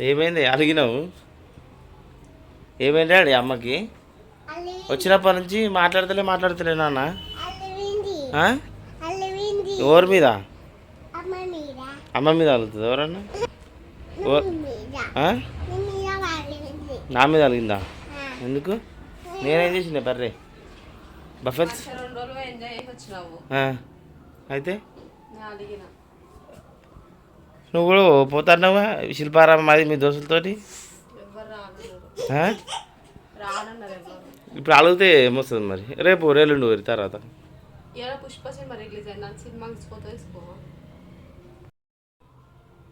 ఏమైంది? అడిగినావు ఏమైంది డాడీ అమ్మకి? వచ్చినప్పటి నుంచి మాట్లాడతలే మాట్లాడతలే నాన్న? ఎవరి మీద? అమ్మ మీద. అలుగుతుంది ఎవరన్నా? నా మీద. అలిగిందా. ఎందుకు? నేనేం చేసిన బర్రే? బఫెల్స్. అయితే? నువ్వు కూడా పోతున్నావా? శిల్పారామ మాది మీ దోస్తులతోటి? ఇప్పుడు అలిగితే ఏమొస్తుంది మరి? రేపు రేలుండు వరి తర్వాత. పుష్ప సినిమా రిలీజ్ అయింది. నాకు సినిమా తీసుకోతే తీసుకోవా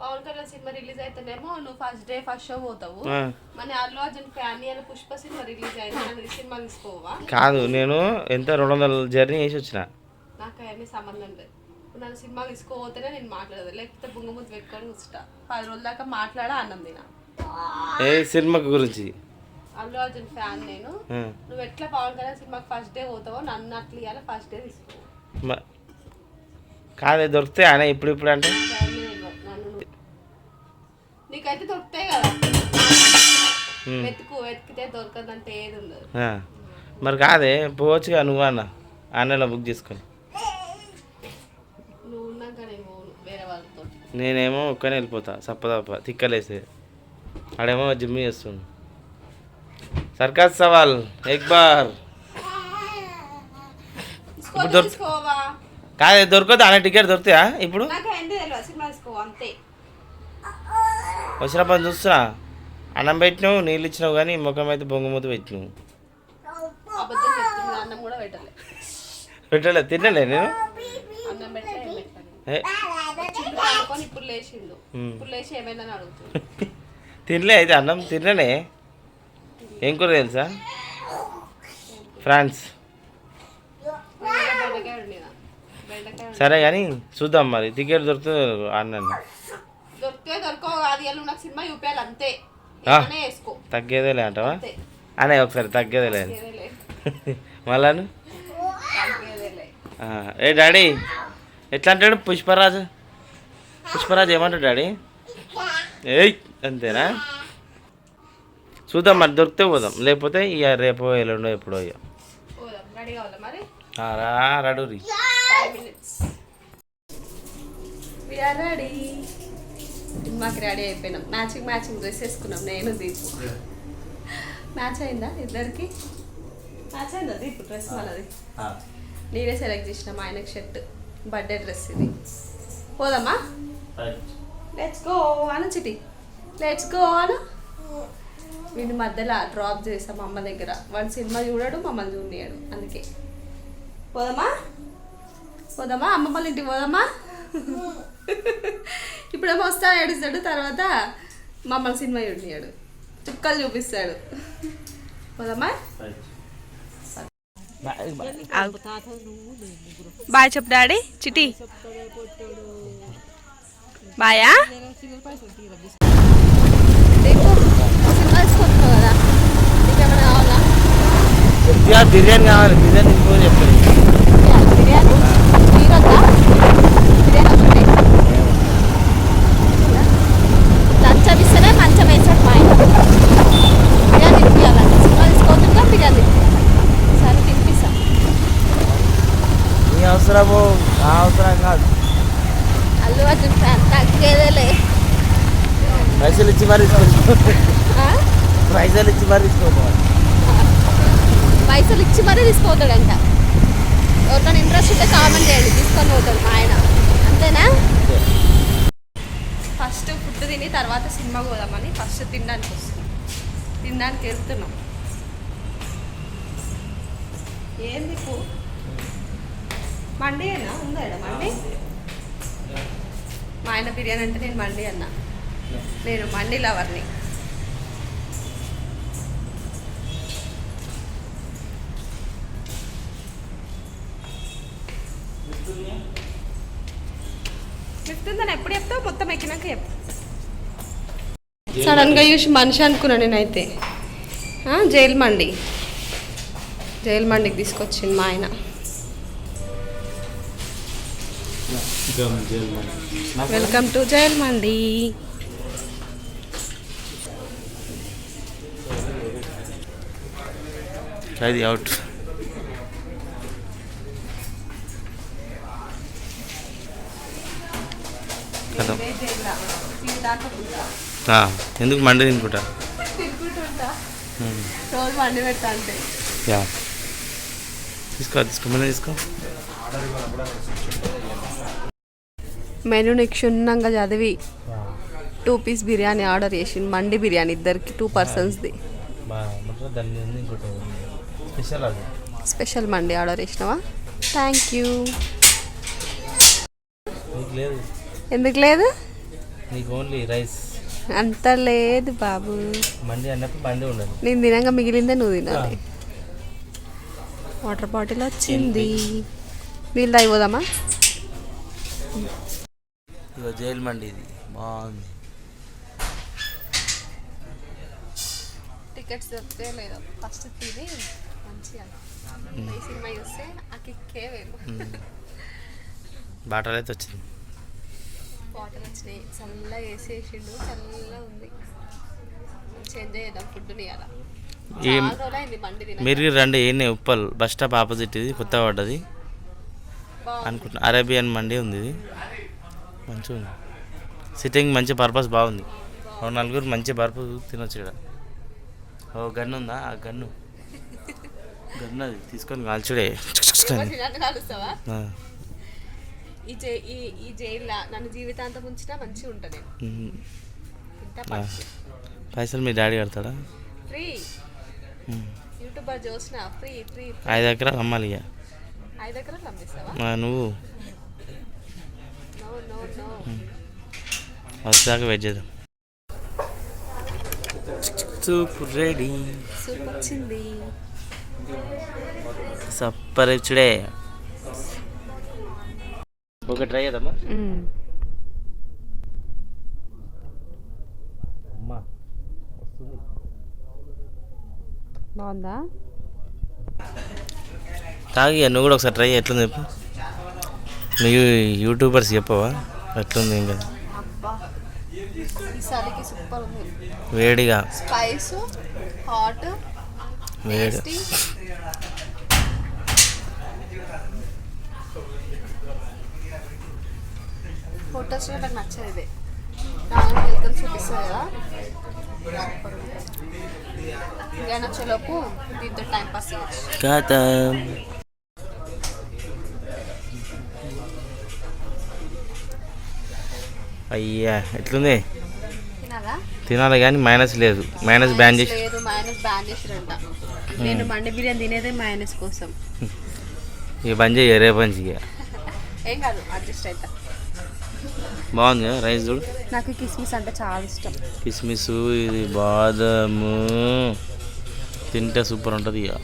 పవన్ కళ్యాణ్ సినిమా రిలీజ్ అయితేనేమో నువ్వు ఫస్ట్ డే ఫస్ట్ షో పోతావు. మన Allu Arjun fan year Pushpa cinema release cinema తీసుకోవా కాదు నేను ఎంత రెండు వందల జర్నీ చేసి వచ్చిన. నాకు అవన్నీ సంబంధం లేదు. నన్ను సినిమా తీసుకోపోతేనే నేను మాట్లాడదు. లేకపోతే బుంగముద్దు పెట్టుకొని కూర్చుంటా. పది రోజుల దాకా మాట్లాడా అన్నం తిన. ఏ సినిమా గురించి? అల్లు అర్జున్ ఫ్యాన్ నేను. నువ్వు ఎట్లా పవన్ కళ్యాణ్ సినిమాకి ఫస్ట్ డే పోతావో నన్ను అట్లా ఇవ్వాలి ఫస్ట్ డే తీసుకో. కాదే దొరికితే ఆయన ఇప్పుడు ఇప్పుడు అంటే? నీకైతే దొరుకుతాయి కదా. వెతుకు వెతికితే దొరకదంటే ఏది ఉండదు. మరి కాదే పోవచ్చుగా నువ్వు అన్న. ఆన్లైన్లో బుక్ చేసుకొని నువ్వు ఉన్నాక నేను పోను వేరే వాళ్ళతో నేనేమో ఒక్కనే వెళ్ళిపోతా సప్పదప్ప తిక్కలేసే. ఆడేమో జిమ్ చేస్తుంది సర్కస్ సవాల్ ఎక్ బార్ తీసుకో దొరక- కాదే దొరకదు అనే టికెట్ దొరుకుతాయా ఇప్పుడు? నాకు ఏంటి తెలియదు సినిమా తీసుకో అంతే. వచ్చిన పని చూస్తున్నా. అన్నం పెట్టినావు నీళ్ళు ఇచ్చినావు కానీ ముఖం అయితే బొంగుమూత పెట్టినావు. పెట్టలే. తినలే నేను అన్నం పెట్టలే ఏం పెట్టలే ఏ, చిల్లు పడుకొని ఇప్పుడు లేచిండు. ఇప్పుడు లేచి ఏమైందని అడుగుతుంది. తినలే అయితే అన్నం తినలే ఏం కూర తెలుసా? ఫ్రాన్స్. సరే కానీ చూద్దాం మరి. టికెట్ దొరుకుతుంది అన్నాను. దొరికితే దొరకవు అది నాకు సినిమా చూపించాలి అంతే. తగ్గేదేలే అంటావా? అనే ఒకసారి తగ్గేదేలే మళ్ళాను ఏ డాడీ ఎట్లా అంటాడు పుష్పరాజు? పుష్పరాజు ఏమంటాడు డాడీ? ఏయ్ అంతేనా? చూద్దాం మరి దొరికితే పోదాం. లేకపోతే ఇక రేపు ఎల్లుండో ఎప్పుడో ఇక. పోదాం రెడీ రెడీ మాకు రెడీ అయిపోయినాం. మ్యాచింగ్ మ్యాచింగ్ డ్రెస్ వేసుకున్నాం. నేను దీపు. మ్యాచ్ అయిందా ఇద్దరికి? మ్యాచ్ అయిందా దీపు డ్రెస్ మనది నేనే సెలెక్ట్ చేసిన మా ఆయనకి షర్ట్ బర్త్డే డ్రెస్ ఇది. పోదామా? Let's go Anu Chitti let's go అను వీడి మధ్యలో డ్రాప్ చేసాం అమ్మ దగ్గర. వాడు సినిమా చూడడు మమ్మల్ని చూడనియాడు. అందుకే. పోదామా? పోదామా? అమ్మ వాళ్ళ ఇంటికి పోదామా? ఇప్పుడేమో వస్తా ఏడుస్తాడు. తర్వాత మమ్మల్ని సినిమా చూడనియాడు. చుక్కలు చూపిస్తాడు. పోదామా? బాయ్ చెప్పు డాడీ. చిటి. బాయా బిర్యానీ కావాలి బిర్యానీ ఇంకో చెప్పండి లంచం ఇస్తేనే మంచం వేసాడు మా ఆయన బిర్యానీ తినిపించాలంటే సినిమా తీసుకోవద్దుగా బిర్యానీ సరే తినిపిస్తా నీ అవసరము నా అవసరం కాదు అల్లు అర్జున్ ఫ్యాన్ తగ్గేదేలే పైసలు ఇచ్చి మరి తీసుకో ఆ? పైసలు ఇచ్చి మరి పైసలు ఇచ్చి మరీ తీసుకోతాడంట ఎవరికైనా ఇంట్రెస్ట్ ఉంటే కామెంట్ చేయండి తీసుకొని పోతాడు మా ఆయన. అంతేనా? ఫస్ట్ ఫుడ్ తిని తర్వాత సినిమా పోదామని ఫస్ట్ తినడానికి వస్తున్నాం. తినడానికి వెళ్తున్నాం. ఏంది పూ? మండి అన్నా? ఉందా మండి? మా ఆయన బిర్యానీ అంటే నేను మండి అన్నా. నేను మండి లవర్ని. ఎక్కుతుందని ఎప్పుడు చెప్తావు? మొత్తం ఎక్కినాక చెప్తా సడన్గా చూసి మనిషి అనుకున్నాను నేనైతే. జైలు మండి. జైలు మండికి తీసుకొచ్చింది మా ఆయన. Welcome to Jail Mandi. Out ఎందుకు మండి తినుకుంటా. రోజు వండి పెడతా అంటే యా. తీసుకో తీసుకో మళ్ళీ తీసుకో. మెనూని క్షుణ్ణంగా చదివి టూ పీస్ బిర్యానీ ఆర్డర్ చేసింది మండి బిర్యానీ ఇద్దరికి టూ పర్సన్స్ది. స్పెషల్ మండి ఆర్డర్ చేసినావా? Thank you. ఎందుకు లేదు? నీకు ఓన్లీ రైస్. అంత లేదు బాబు. అన్నప్పుడు ఉండదు. నేను తినంగా మిగిలిందే నువ్వు తినాలి. వాటర్ బాటిల్ వచ్చింది. నీళ్ళు తాగిపోదామా ఇగో జైలు మండి ఇది. బాగుంది. టికెట్స్ దొరికితే లేదు? ఫస్ట్ తిని మంచిగా. సినిమా చూస్తే ఆ కిక్కే వేరు. బాటలు అయితే వచ్చింది. వాటర్ వచ్చినాయి చల్లగా వేసేసిండు చల్లగా ఉంది. ఎంజాయ్ చేద్దాం ఫుడ్ని అలా ఏం మీరు రండి ఏంటి ఉప్పల్ బస్ స్టాప్ ఆపోజిట్ ఇది కొత్తగా పడ్డది. అనుకుంటున్నా అరేబియన్ మండి ఉంది ఇది. మంచిగా ఉంది. సిట్టింగ్ మంచి పర్పస్ బాగుంది. ఓ నలుగురు మంచి బర్ఫ్ తినొచ్చు ఇక్కడ. ఓ గన్ను ఉందా? ఆ గన్ను. గన్ను అది తీసుకొని కాల్చుడే. ఈ జై ఈ ఈ జైల్లో నన్ను జీవితాంతం ఉంచినా మంచిగా ఉంటుంది. ఇంత. పైసలు మీ డాడీ కడతాడా? ఫ్రీ. యూట్యూబర్ చూసిన ఫ్రీ ఫ్రీ ఐదు ఎకరాలు అమ్మాలి ఇక. ఐదు ఎకరాలు పంపిస్తావా ఆ, నువ్వు. No no no. వచ్చాక వెయిట్ చేద్దాం. Soup ready. సూప్ వచ్చింది. సప్పర్ ఇచ్చుడే. ఒక ట్రై చేద్దామా? బాగుందా? తాగి నువ్వు కూడా ఒకసారి ట్రై ఎట్లుంది చెప్పు. నువ్వు యూట్యూబర్స్ చెప్పవా? ఎట్లుంది ఇంకా? వేడిగా. స్పైస్ హాట్ వేడి. ఫొటోస్లో నాకు నచ్చదు ఇది నాలుగు వెళ్తాను చూపిస్తుంది కదా. ఇంకా నచ్చేలోపు దీంతో టైం పాస్ చేయొచ్చు. అయ్యా ఎట్లుంది? తినాలా? తినాలి కానీ మైనస్ లేదు. మైనస్ బ్యాన్ చేసి లేదు మైనస్ బ్యాన్ చేసిరంట. నేను మండి బిర్యానీ తినేదే మైనస్ కోసం. ఇక బంద్ చేయ రేపు ఏం కాదు అడ్జస్ట్ అవుతా బాగుంది రైస్ చూడు. నాకు కిస్మిస్ అంటే చాలా ఇష్టం. కిస్మిస్ ఇది బాదము. తింటే సూపర్ ఉంటుంది ఇక.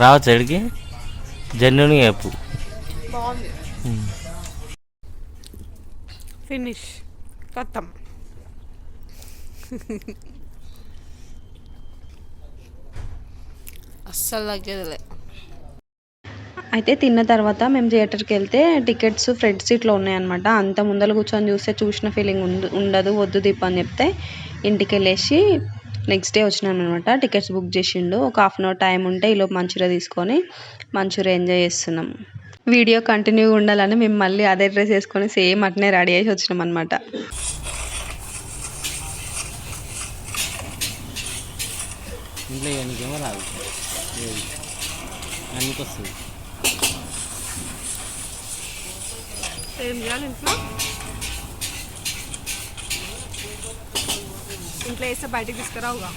రావచ్చు ఎడికి జెన్యున్గా చెప్పు. బాగుంది. ఫినిష్. ఖతం అస్సలు తగ్గేదిలే అయితే తిన్న తర్వాత మేము థియేటర్కి వెళ్తే టికెట్స్ ఫ్రంట్ సీట్లో ఉన్నాయన్నమాట. అంత ముందర కూర్చొని చూస్తే చూసిన ఫీలింగ్ ఉండ ఉండదు వద్దు దీప్ అని చెప్తే ఇంటికి వెళ్ళేసి నెక్స్ట్ డే వచ్చినాం అనమాట టికెట్స్ బుక్ చేసిండు. ఒక హాఫ్ అన్ అవర్ టైం ఉంటే ఈలోపు మంచూరియా తీసుకొని మంచూరియా ఎంజాయ్ చేస్తున్నాం. వీడియో కంటిన్యూగా ఉండాలని మేము మళ్ళీ అదే డ్రెస్ వేసుకొని సేమ్ అట్నే రెడీ చేసి వచ్చినాం అనమాట ఇంట్లో వేస్తే బయటికి తీసుకురావుగా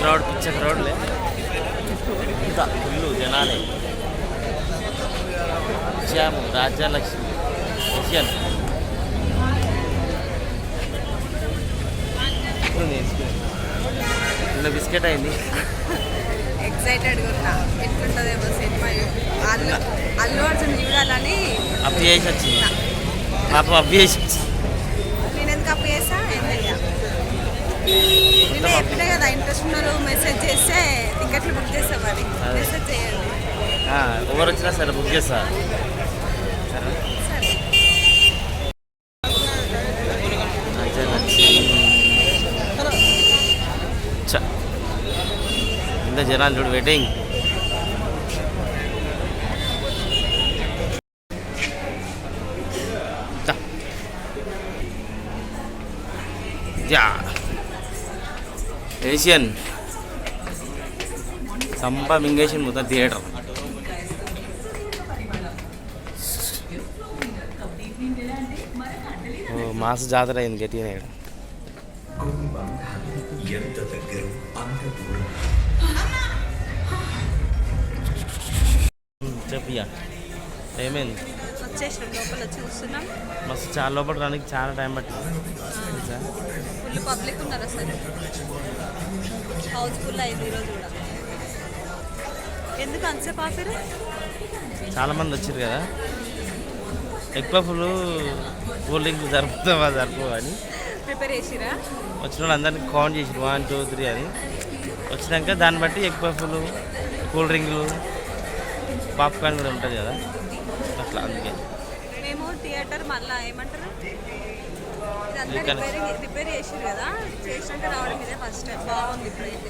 క్రౌడ్ పిచ్చ క్రౌడ్లే ఇంత ఫుల్ జనాలే ఎట్లుంది చిన్న బిస్కెట్ అయింది. ఎక్సైటెడ్గా ఉన్నా ఎట్లుంటుందేమో సినిమా అల్లు అల్లు అర్జున్ చూడాలని అప్పు చేసి వచ్చింది. పాపం అప్పు చేసి నేను ఎందుకు అప్పు చేసా? ఏం తెలియదు నేను చెప్పినా కదా ఇంట్రెస్ట్ ఉన్నారు మెసేజ్ చేస్తే టికెట్లు బుక్ చేస్తా మరి. అదే. మెసేజ్ చేయండి. ఎవరు వచ్చినా సరే బుక్ చేస్తా సరే సరే అయితే నచ్చింది. చ్చ. ఇంత జనాలు చూడు వెయిటింగ్ ఏషియన్. సంప మింగేషన్ మొత్తం థియేటర్ మాస జాతర అయింది గట్టిగానే. ఇక్కడ చెప్పియా ఏమైంది? వచ్చేసినాం లోపల చూస్తున్నాం. మస్తు చాలా లోపల రానికి చాలా టైం పట్టింది? ఫుల్ పబ్లిక్ ఉన్నారు అసలు హౌస్ఫుల్ అయింది ఈరోజు కూడా. ఎందుకు అంతసేపు ఆపారు? చాలా మంది వచ్చారు కదా. ఎక్కువ ఫుల్ కూల్ డ్రింక్ జరుపుతావా జరుపు అని. ప్రిపేర్ చేసిరా? వచ్చిన వాళ్ళందరినీ కౌంట్ చేసి వన్ టూ త్రీ అని. వచ్చినాక దాన్ని బట్టి ఎక్కువ ఫుల్ కూల్ డ్రింక్లు పాప్కార్న్ కూడా ఉంటుంది కదా. అట్లా అందుకే. మేము థియేటర్ మళ్ళా ఏమంటారు? ఇదంతా ఇక్కడ- రిపేర్ రిపేర్ చేసిరు కదా. చేసినాక రావడం ఇదే ఫస్ట్ టైం బాగుంది ఇప్పుడైతే.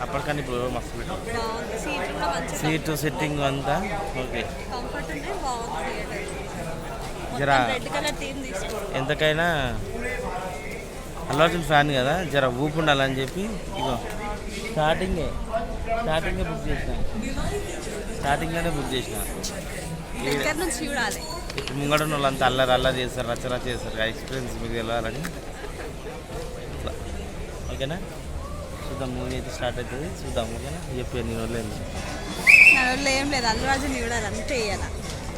అప్పటికన్నా ఇప్పుడు మస్తు బాగుంది. సీట్ కూడా మంచి సీటు సిట్టింగ్ అంతా ఓకే. కంఫర్ట్ ఉంది బాగుంది థియేటర్. జరా రెడ్ కలర్ థీమ్ తీసుకోండి. ఎంతకైనా అల్లార్జున్ ఫ్యాన్ కదా జర ఊపు ఉండాలని చెప్పి ఇగో. స్టార్టింగే. స్టార్టింగే బుక్ చేసిన. స్టార్టింగ్లోనే బుక్ చేసిన. దగ్గర నుంచి చూడాలి. ఇప్పుడు ముంగడ ఉన్న వాళ్ళంతా అల్లరి అల్లరి చేస్తారు రచ్చ రచ్చ చేస్తారు ఎక్స్పీరియన్స్ మీకు ఇట్లా ఓకేనా? చూద్దాం మూవీ అయితే స్టార్ట్ అవుతుంది. చూద్దాం ఓకేనా? చెప్పి నేను వదిలేదు నా వల్ల ఏం లేదు. అల్లు రాజుని చూడాలి అంతే ఇయ్యాల.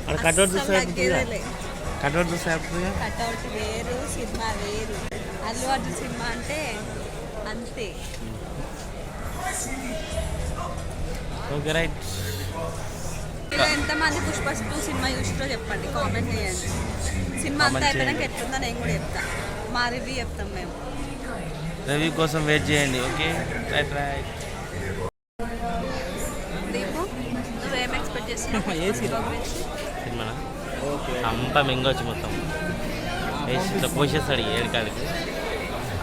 అక్కడ కట్అవుట్ చూస్తే కట్అవుట్ చూస్తే కట్అవుట్ వేరు సినిమా వేరు. అల్లు అర్జున్ సినిమా అంటే అంతే. Okay right. ఇలా ఎంతమంది పుష్ప టూ సినిమా చూసిరో చెప్పండి కామెంట్ చేయండి. సినిమా అంతా అయిపోయినాక. ఎట్లుందో నేను కూడా చెప్తా. మా రివ్యూ చెప్తాం మేము. రివ్యూ కోసం వెయిట్ చేయండి ఓకే రైట్ రైట్ దీపు నువ్వేం ఎక్స్పెక్ట్ చేస్తున్నావు? ఏ గురించి సినిమానా? అంతా మింగొచ్చు మొత్తం. వేసి ఇట్లా పోసేస్తాడు ఈ ఏడుకాడికి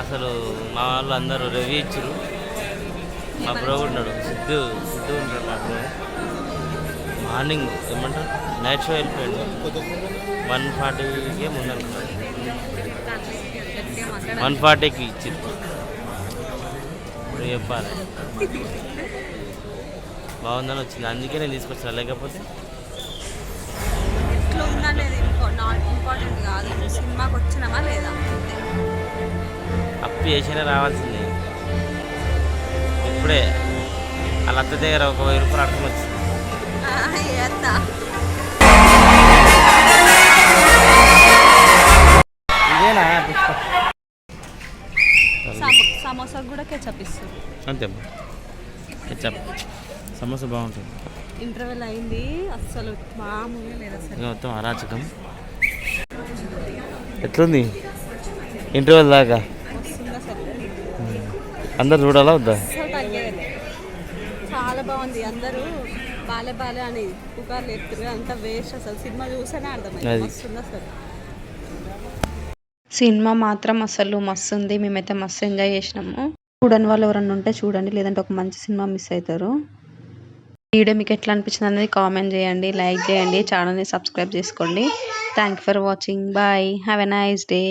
అసలు మా వాళ్ళు అందరూ రివ్యూ ఇచ్చారు మా బ్రో ఉన్నాడు. సిద్ధు సిద్ధు ఉంటాడు మా బ్రో మార్నింగ్ ఏమంటారు? నైట్ షో వెళ్ళిపోయాడు. వన్ ఫార్టీకే మాట్లాడాలి వన్ ఫార్టీకి ఇచ్చింది. ఇప్పుడు చెప్పాలి. బాగుందని వచ్చింది. అందుకే నేను తీసుకొచ్చిన. లేకపోతే? అప్పు చేసినా రావాల్సిందే. ఇప్పుడే. వాళ్ళ అత్త దగ్గర ఒక వెయ్యి రూపాయలు అర్థం వచ్చింది సమో- సమోసా కూడా కెచప్ ఇస్తుంది. అంతే హెచ్చప్ సమోసా బాగుంటుంది. ఇంటర్వెల్ అయింది. అస్సలు మామూలుగా లేదు అసలు. ఇంకా మొత్తం అరాచకం. ఎట్లుంది? ఇంటర్వెల్ దాకా అందరు చూడాలా వద్దా? చాలా బాగుంది అందరూ. బాలే బాలే అని పుకార్లు చెప్తారు అంత వేస్ట్ అసలు. సినిమా చూసేనే అర్థమైంది. అది. వస్తుంది అసలు? సినిమా మాత్రం అసలు మస్తు ఉంది మేమైతే మస్తు ఎంజాయ్ చేసినాము. చూడని వాళ్ళు ఎవరన్నా ఉంటే చూడండి. లేదంటే ఒక మంచి సినిమా మిస్ అవుతారు వీడియో మీకు ఎట్లా అనిపించింది అనేది కామెంట్ చేయండి. లైక్ చేయండి. ఛానల్ని సబ్స్క్రైబ్ చేసుకోండి. Thank for watching bye have a nice day